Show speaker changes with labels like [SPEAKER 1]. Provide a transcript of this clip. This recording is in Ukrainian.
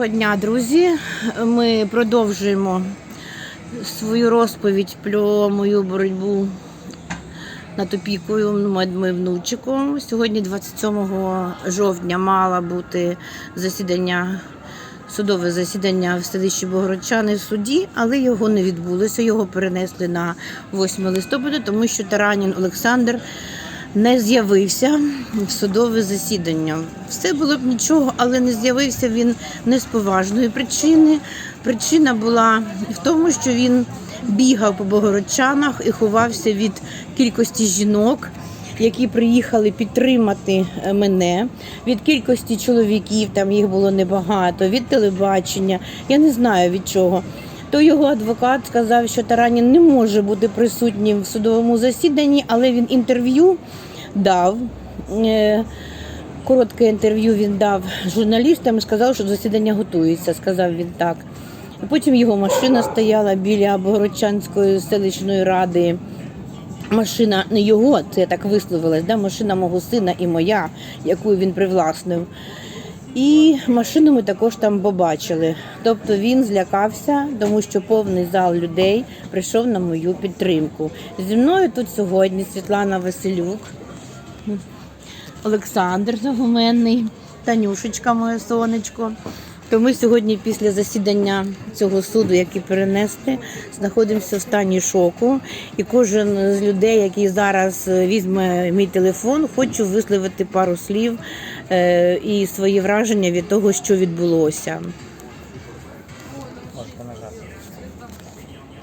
[SPEAKER 1] Доброго дня, друзі. Ми продовжуємо свою розповідь про мою боротьбу над опікою над моїм внучиком. Сьогодні, 27 жовтня, мало бути засідання, судове засідання в селищі Богородчани в суді, але його не відбулося. Його перенесли на 8 листопада, тому що Таранін Олександр не з'явився в судове засідання. Все було б нічого, але не з'явився він не з поважної причини. Причина була в тому, що він бігав по Богородчанах і ховався від кількості жінок. Які приїхали підтримати е, мене від кількості чоловіків, там їх було небагато, від телебачення, я не знаю від чого. То його адвокат сказав, що Таранін не може бути присутнім в судовому засіданні, але він інтерв'ю дав. Е, Коротке інтерв'ю він дав журналістам і сказав, що засідання готується. Сказав він так. Потім його машина стояла біля Богородчанської селищної ради. Машина не його, це я так висловилась, да? машина мого сина і моя, яку він привласнив. І машину ми також там побачили. Тобто він злякався, тому що повний зал людей прийшов на мою підтримку. Зі мною тут сьогодні Світлана Василюк, Олександр Загуменний, Танюшечка, моє сонечко. То ми сьогодні, після засідання цього суду, який перенесли, знаходимося в стані шоку, і кожен з людей, який зараз візьме мій телефон, хочу висловити пару слів е, і свої враження від того, що відбулося.